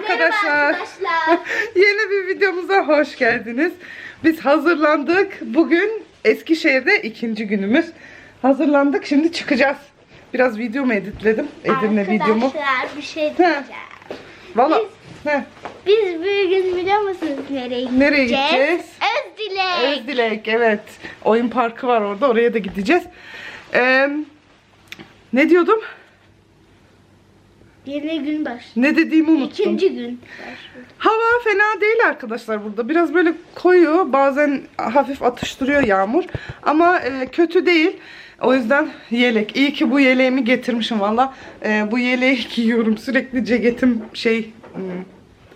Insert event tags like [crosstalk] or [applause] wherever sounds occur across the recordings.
arkadaşlar. arkadaşlar. [laughs] Yeni bir videomuza hoş geldiniz. Biz hazırlandık. Bugün Eskişehir'de ikinci günümüz. Hazırlandık. Şimdi çıkacağız. Biraz video mu editledim? Edirne videomu. Arkadaşlar bir şey diyeceğim. Valla. He, Biz bugün biliyor musunuz nereye gideceğiz? Nereye gideceğiz? Özdilek. Özdilek evet. Oyun parkı var orada. Oraya da gideceğiz. Ee, ne diyordum? Yeni gün başlıyor. Ne dediğimi unuttum. İkinci gün başlıyor. Hava fena değil arkadaşlar burada. Biraz böyle koyu, bazen hafif atıştırıyor yağmur. Ama e, kötü değil. O yüzden yelek. İyi ki bu yeleğimi getirmişim valla. E, bu yeleği [laughs] giyiyorum. Sürekli ceketim şey hmm,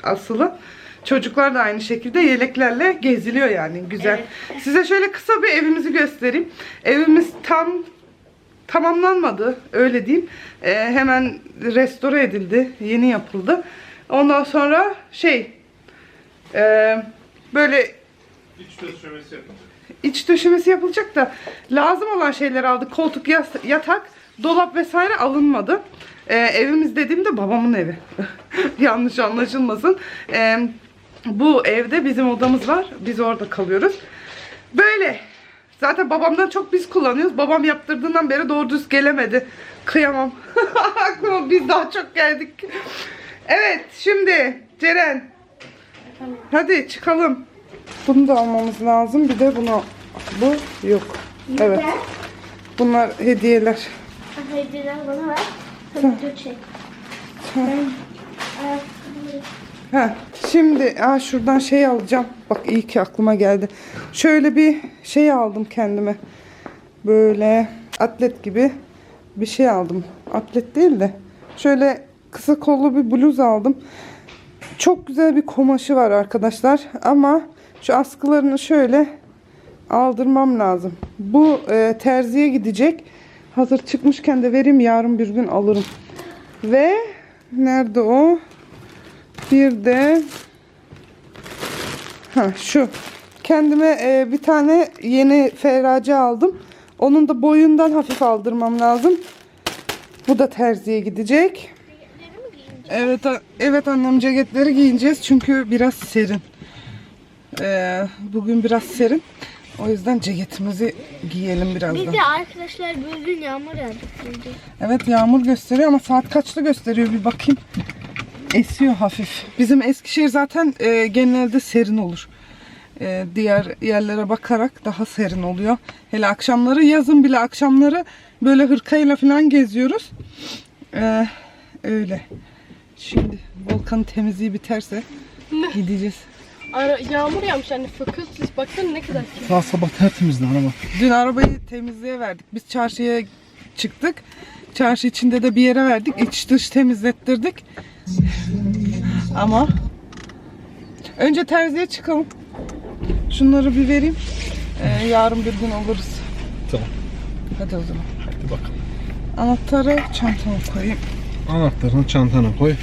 asılı. Çocuklar da aynı şekilde yeleklerle geziliyor yani güzel. Size şöyle kısa bir evimizi göstereyim. Evimiz tam tamamlanmadı öyle diyeyim. Ee, hemen restore edildi. Yeni yapıldı. Ondan sonra şey e, böyle İç döşemesi yapılacak. iç döşemesi yapılacak da lazım olan şeyler aldık. Koltuk, yatak, dolap vesaire alınmadı. Ee, evimiz dediğimde babamın evi. [laughs] Yanlış anlaşılmasın. Ee, bu evde bizim odamız var. Biz orada kalıyoruz. Böyle. Zaten babamdan çok biz kullanıyoruz. Babam yaptırdığından beri doğru düz gelemedi. Kıyamam. [laughs] Aklıma biz daha çok geldik. Evet şimdi Ceren. Hadi çıkalım. Bunu da almamız lazım. Bir de bunu bu yok. Evet. Bunlar hediyeler. Hediyeler bana ver. Çek. Ben ayakkabı- Ha, şimdi aa, şuradan şey alacağım. Bak iyi ki aklıma geldi. Şöyle bir şey aldım kendime. Böyle atlet gibi bir şey aldım. Atlet değil de şöyle kısa kollu bir bluz aldım. Çok güzel bir kumaşı var arkadaşlar ama şu askılarını şöyle aldırmam lazım. Bu e, terziye gidecek. Hazır çıkmışken de vereyim yarın bir gün alırım. Ve nerede o? Bir de ha şu kendime e, bir tane yeni ferracı aldım. Onun da boyundan hafif aldırmam lazım. Bu da terziye gidecek. Evet evet annem ceketleri giyineceğiz çünkü biraz serin. Ee, bugün biraz serin. O yüzden ceketimizi giyelim birazdan. Bir de arkadaşlar bugün yağmur yağdı. Evet yağmur gösteriyor ama saat kaçta gösteriyor bir bakayım. Esiyor hafif. Bizim Eskişehir zaten e, genelde serin olur. E, diğer yerlere bakarak daha serin oluyor. Hele akşamları yazın bile akşamları böyle hırkayla falan geziyoruz. E, öyle. Şimdi volkanın temizliği biterse gideceğiz. Ara, yağmur yağmış anne fokus. Baksana ne kadar kirli. Daha sabah tertemizdi araba. Dün arabayı temizliğe verdik. Biz çarşıya çıktık. Çarşı içinde de bir yere verdik. İç dış temizlettirdik. Ama önce terziye çıkalım. Şunları bir vereyim. Ee, yarın bir gün oluruz. Tamam. Hadi o zaman. Hadi bakalım. Anahtarı çantama koyayım. Anahtarını çantana koy.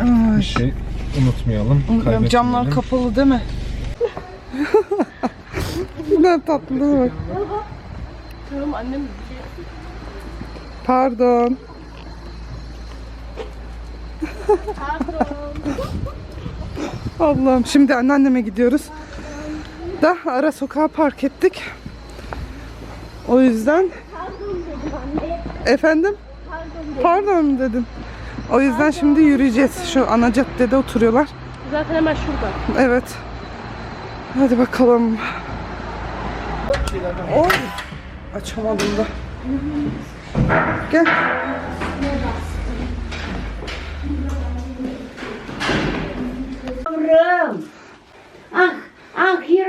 Ay, Bir şey unutmayalım. unutmayalım. Camlar kapalı değil mi? [laughs] ne tatlı mi? Tamam annem Pardon. [laughs] Allah'ım şimdi anneanneme gidiyoruz. Da ara sokağa park ettik. O yüzden efendim pardon mu dedim. O yüzden şimdi yürüyeceğiz. Şu ana caddede oturuyorlar. zaten hemen şurada. Evet. Hadi bakalım. Oy. Açamadım da. Gel.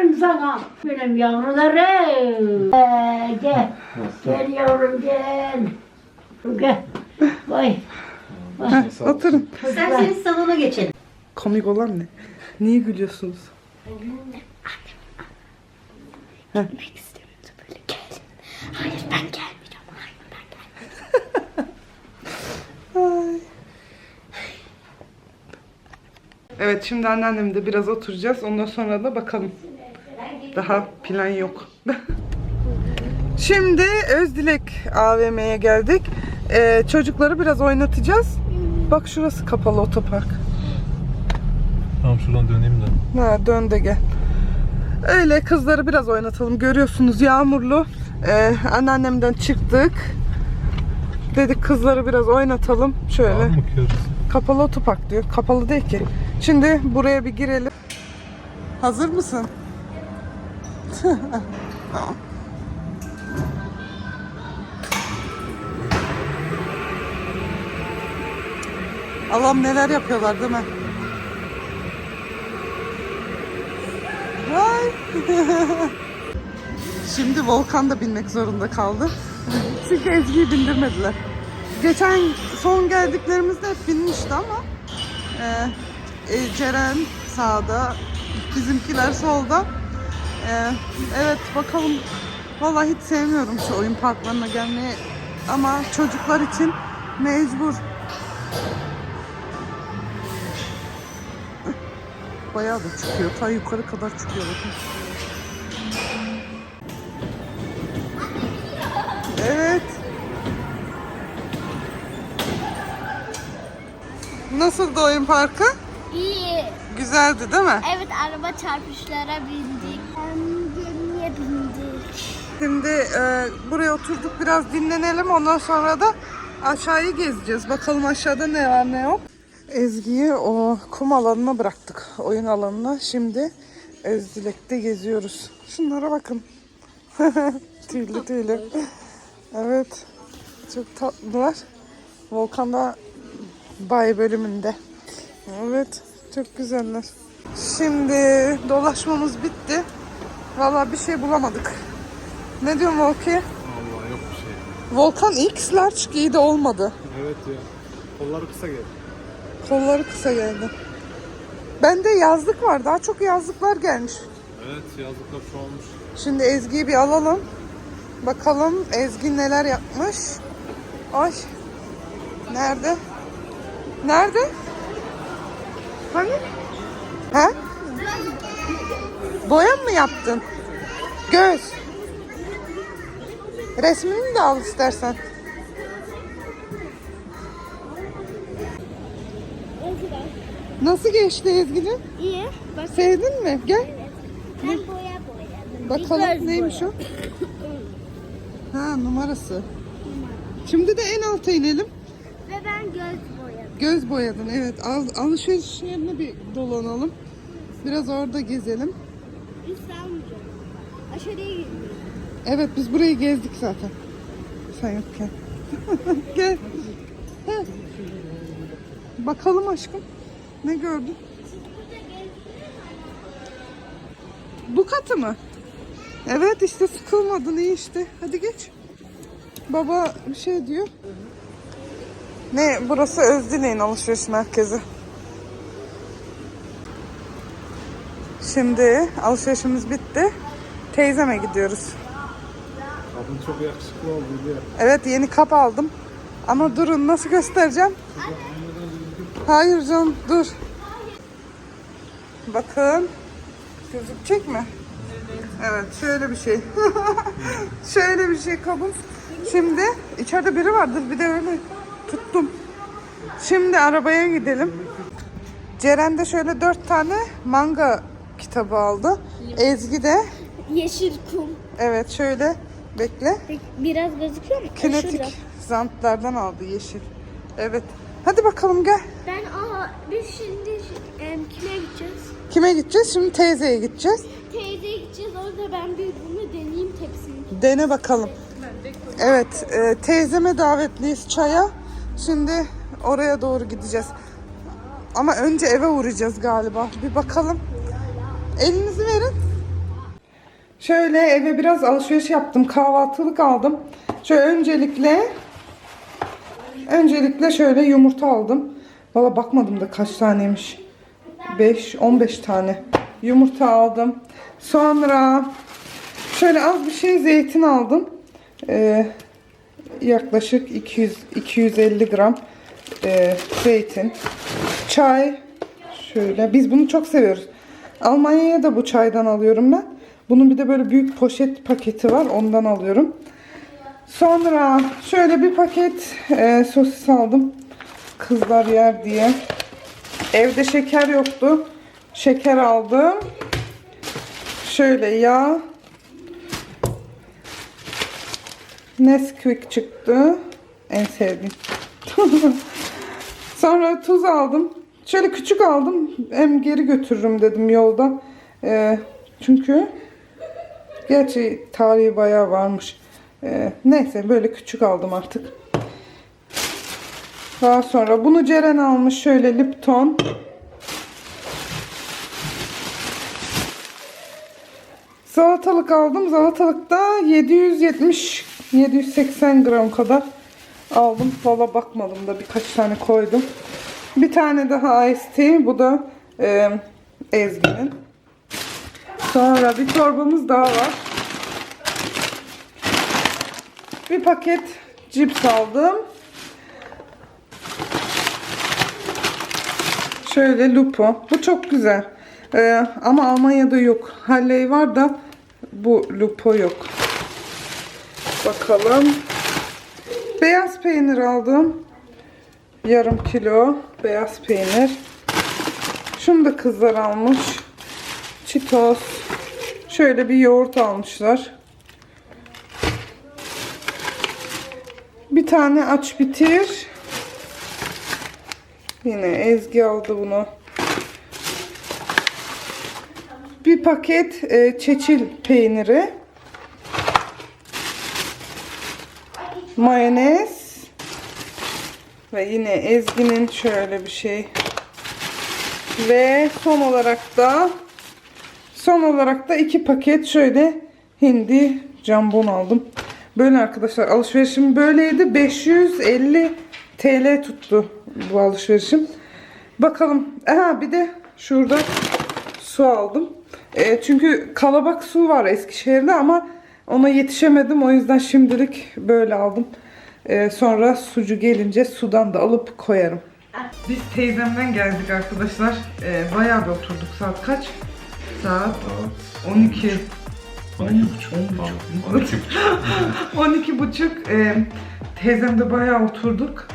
Yerim sana. Benim yavrularım. Ee, gel. Gel yavrum gel. Gel. Vay. Heh, oturun. İsterseniz salona geçelim. Komik olan ne? Niye gülüyorsunuz? Gitmek istemiyordu böyle gel. Hayır ben gelmeyeceğim. Hayır ben gelmeyeceğim. Evet şimdi anneannemde biraz oturacağız. Ondan sonra da bakalım. Daha plan yok. [laughs] şimdi Özdilek AVM'ye geldik. Ee, çocukları biraz oynatacağız. Bak şurası kapalı otopark. Tamam şuradan döneyim de. Ha, dön de gel. Öyle kızları biraz oynatalım. Görüyorsunuz yağmurlu. Ee, anneannemden çıktık. Dedik kızları biraz oynatalım. Şöyle. Kapalı otopark diyor. Kapalı değil ki. Şimdi buraya bir girelim. Hazır mısın? Allah'ım neler yapıyorlar değil mi? Vay. [laughs] Şimdi Volkan da binmek zorunda kaldı. Çünkü Ezgi'yi bindirmediler. Geçen son geldiklerimizde hep binmişti ama e, e, Ceren sağda, bizimkiler solda. E, evet bakalım. Vallahi hiç sevmiyorum şu oyun parklarına gelmeyi ama çocuklar için mecbur. Bayağı da çıkıyor. Ta yukarı kadar çıkıyor bakın. Evet. Nasıldı oyun parkı? İyi. Güzeldi değil mi? Evet araba çarpışlara bindik. Bindik. Şimdi e, buraya oturduk biraz dinlenelim ondan sonra da aşağıyı gezeceğiz. Bakalım aşağıda ne var ne yok. Ezgi'yi o kum alanına bıraktık. Oyun alanına. Şimdi Özdilek'te geziyoruz. Şunlara bakın. [laughs] tüylü tüylü. Evet. Çok tatlılar. Volkan'da bay bölümünde. Evet. Çok güzeller. Şimdi dolaşmamız bitti. Vallahi bir şey bulamadık. Ne diyorsun Volki? Allah yok bir şey. Volkan X large giydi olmadı. Evet ya. Kolları kısa gel. Kolları kısa geldi. Bende yazlık var. Daha çok yazlıklar gelmiş. Evet yazlıklar çoğalmış. Şimdi Ezgi'yi bir alalım. Bakalım Ezgi neler yapmış. Ay. Nerede? Nerede? Hani? Boya mı yaptın? Göz. Resmini de al istersen. Nasıl geçti Ezgi'cim? İyi. Bak Sevdin mi? Gel. ben boya boyadım. Bakalım Göz neymiş o? Ha numarası. Şimdi de en alta inelim. Ve ben göz boyadım. Göz boyadın evet. Al, alışveriş yerine bir dolanalım. Biraz orada gezelim. Almayacağım. Aşağıya gidiyorum. Evet biz burayı gezdik zaten. Sen yokken. [laughs] Gel. Bakalım aşkım. Ne gördün? Bu katı mı? Evet işte sıkılmadın iyi işte. Hadi geç. Baba bir şey diyor. Ne burası Özdilek'in alışveriş merkezi. Şimdi alışverişimiz bitti. Teyzeme gidiyoruz. Kadın çok yakışıklı oldu ya. Evet yeni kap aldım. Ama durun nasıl göstereceğim? Hayır canım dur. Bakın. Gözükecek mi? Evet şöyle bir şey. [laughs] şöyle bir şey kabım. Şimdi içeride biri vardır bir de öyle tuttum. Şimdi arabaya gidelim. Ceren de şöyle dört tane manga kitabı aldı. Ezgi de Yeşil kum. evet şöyle bekle. Biraz gözüküyor mu? Kinetik Şurada. zantlardan aldı yeşil. Evet. Hadi bakalım gel. Ben aa biz şimdi em, kime gideceğiz? Kime gideceğiz? Şimdi teyzeye gideceğiz. Teyzeye gideceğiz. Orada ben bir bunu deneyeyim tepsini. Dene bakalım. Evet, e, teyzeme davetliyiz çaya. Şimdi oraya doğru gideceğiz. Ama önce eve uğrayacağız galiba. Bir bakalım. Elinizi verin. Şöyle eve biraz alışveriş yaptım. Kahvaltılık aldım. Şöyle öncelikle öncelikle şöyle yumurta aldım. Valla bakmadım da kaç taneymiş. 5 15 tane yumurta aldım. Sonra Şöyle az bir şey zeytin aldım. Ee, yaklaşık 200 250 gram ee, zeytin. Çay. Şöyle biz bunu çok seviyoruz. Almanya'ya da bu çaydan alıyorum ben. Bunun bir de böyle büyük poşet paketi var. Ondan alıyorum. Sonra şöyle bir paket ee, sosis aldım. Kızlar yer diye. Evde şeker yoktu. Şeker aldım. Şöyle yağ. Nesquik çıktı. En sevdiğim. [laughs] Sonra tuz aldım. Şöyle küçük aldım. Hem geri götürürüm dedim yolda. Ee, çünkü gerçi tarihi bayağı varmış. Ee, neyse böyle küçük aldım artık. Daha sonra bunu Ceren almış. Şöyle Lipton. Salatalık aldım. Salatalıkta 770 780 gram kadar aldım. Valla bakmadım da birkaç tane koydum. Bir tane daha Ice Tea. Bu da e, Ezgi'nin. Sonra bir torbamız daha var. Bir paket cips aldım. Şöyle lupo. Bu çok güzel. Ee, ama Almanya'da yok. Halley var da bu lupo yok. Bakalım. Beyaz peynir aldım. Yarım kilo beyaz peynir. Şunu da kızlar almış. Çitos. Şöyle bir yoğurt almışlar. Bir tane aç bitir. Yine Ezgi aldı bunu. Bir paket e, çeçil peyniri. Mayonez. Ve yine Ezgi'nin şöyle bir şey. Ve son olarak da son olarak da iki paket şöyle hindi jambon aldım. Böyle arkadaşlar alışverişim böyleydi. 550 TL tuttu bu alışverişim. Bakalım. Aha bir de şurada su aldım. E, çünkü kalabak su var Eskişehir'de ama ona yetişemedim. O yüzden şimdilik böyle aldım. E, sonra sucu gelince sudan da alıp koyarım. Biz teyzemden geldik arkadaşlar. E, bayağı bir oturduk. Saat kaç? Saat 12. 12 buçuk. 12 [laughs] buçuk. 12 buçuk. E, teyzemde bayağı oturduk.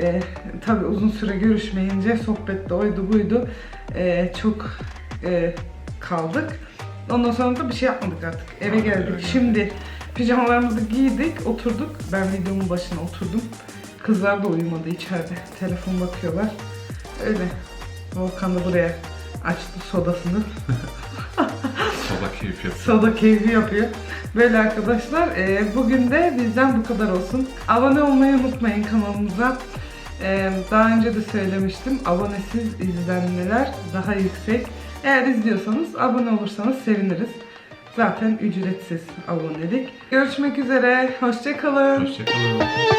E, tabii uzun süre görüşmeyince sohbette oydu buydu. E, çok e, kaldık. Ondan sonra da bir şey yapmadık artık. Eve geldik. Şimdi pijamalarımızı giydik, oturduk. Ben videomun başına oturdum. Kızlar da uyumadı içeride. Telefon bakıyorlar. Öyle. Volkan da buraya açtı sodasını. [laughs] Soda keyif yapıyor. Soda keyfi yapıyor. Böyle arkadaşlar e, bugün de bizden bu kadar olsun. Abone olmayı unutmayın kanalımıza. E, daha önce de söylemiştim. Abonesiz izlenmeler daha yüksek. Eğer izliyorsanız abone olursanız seviniriz. Zaten ücretsiz abonelik. Görüşmek üzere. Hoşçakalın. Hoşçakalın.